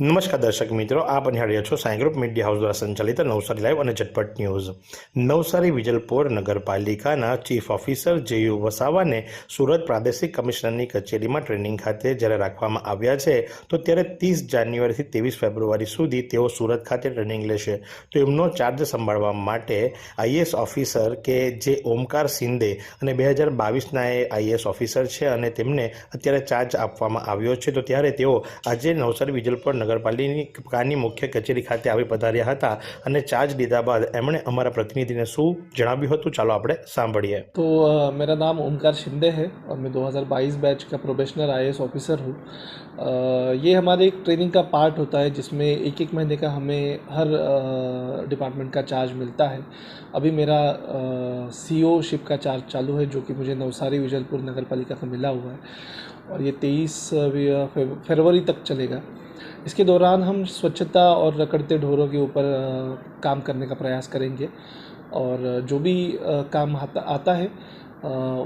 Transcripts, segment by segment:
નમસ્કાર દર્શક મિત્રો, આપ નિહાળ્યા છો સાંઈ ગ્રુપ મીડિયા હાઉસ દ્વારા સંચાલિત નવસારી લાઈવ અને ઝટપટ ન્યૂઝ. નવસારી વિજલપોર નગરપાલિકાના ચીફ ઓફિસર જેયુ વસાવાને સુરત પ્રાદેશિક કમિશનરની કચેરીમાં ટ્રેનિંગ ખાતે જ્યારે રાખવામાં આવ્યા છે, તો ત્યારે ત્રીસ જાન્યુઆરીથી ત્રેવીસ ફેબ્રુઆરી સુધી તેઓ સુરત ખાતે ટ્રેનિંગ લેશે. તો એમનો ચાર્જ સંભાળવા માટે આઈએએસ ઓફિસર કે જે ઓમકાર સિંદે અને બે હજાર બાવીસના એ આઈએએસ ઓફિસર છે અને તેમને અત્યારે ચાર્જ આપવામાં આવ્યો છે, તો ત્યારે તેઓ આજે નવસારી વિજલપોર નગરપાલિકાની મુખ્ય કચેરી ખાતે આવી પધાર્યા હતા અને ચાર્જ લીધા બાદ એમણે અમારા પ્રતિનિધિને શું જણાવ્યું હતું ચાલો આપણે સાંભળીએ तो अ, मेरा नाम ओमकार शिंदे है और मैं 2022 बैच का प्रोबेशनर आई ऑफिसर हूँ अ, ये हमारे एक ट्रेनिंग का पार्ट होता है जिसमें एक एक महीने का हमें हर डिपार्टमेंट का चार्ज मिलता है अभी मेरा सीओ शिप का चार्ज चालू है जो कि मुझे नवसारी विजलपुर नगर पालिका का मिला हुआ है और ये तेईस फरवरी तक चलेगा इसके दौरान हम स्वच्छता और रखड़ते ढोरों के ऊपर काम करने का प्रयास करेंगे। और जो भी काम आता आता है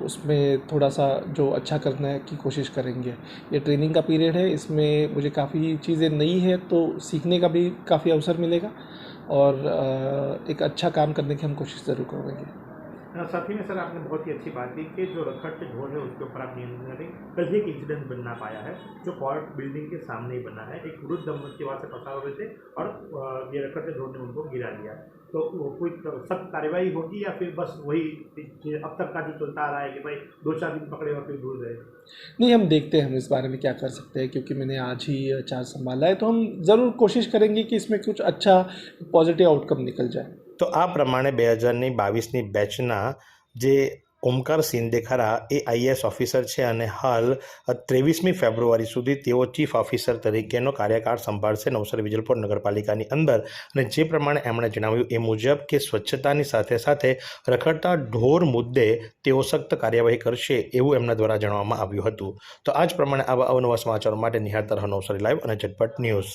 उसमें थोड़ा सा जो अच्छा करने की कोशिश करेंगे। ये ट्रेनिंग का पीरियड है, इसमें मुझे काफ़ी चीज़ें नई है तो सीखने का भी काफ़ी अवसर मिलेगा। और एक अच्छा काम करने की हम कोशिश ज़रूर करेंगे। साथ ही में सर आपने बहुत ही अच्छी बात की कि जो रखड़ते ढोल है उसके ऊपर आप नियंत्रण करें कल ही एक इंसिडेंट बनना पाया है, जो कोर्ट बिल्डिंग के सामने ही बना है। एक वृद्ध दंपति वहाँ से पसार हो रहे थे और ये ये रखड़ते ढोल ने उनको गिरा दिया। तो वो कोई सख्त कार्रवाई होगी या फिर बस वही अब तक का जो चलता आ रहा है कि भाई दो चार दिन पकड़े और फिर दूर रहे? नहीं, हम देखते हैं हम इस बारे में क्या कर सकते हैं, क्योंकि मैंने आज ही चार्ज संभाला है। तो हम ज़रूर कोशिश करेंगे कि इसमें कुछ अच्छा पॉजिटिव आउटकम निकल जाए। તો આ પ્રમાણે બે હજારની બાવીસની બેચના જે ઓમકાર સિંધે ખરા એ આઈએએસ ઓફિસર છે અને હાલ ત્રેવીસમી ફેબ્રુઆરી સુધી તેઓ ચીફ ઓફિસર તરીકેનો કાર્યકાળ સંભાળશે નવસર વિજલપોર નગરપાલિકાની અંદર. અને જે પ્રમાણે એમણે જણાવ્યું એ મુજબ કે સ્વચ્છતાની સાથે સાથે રખડતા ઢોર મુદ્દે તેઓ સખ્ત કાર્યવાહી કરશે એવું એમના દ્વારા જણાવવામાં આવ્યું હતું. તો આ જ પ્રમાણે આવા અવનવા સમાચારો માટે નિહાળતા રહો નવસારી લાઈવ અને ઝટપટ ન્યૂઝ.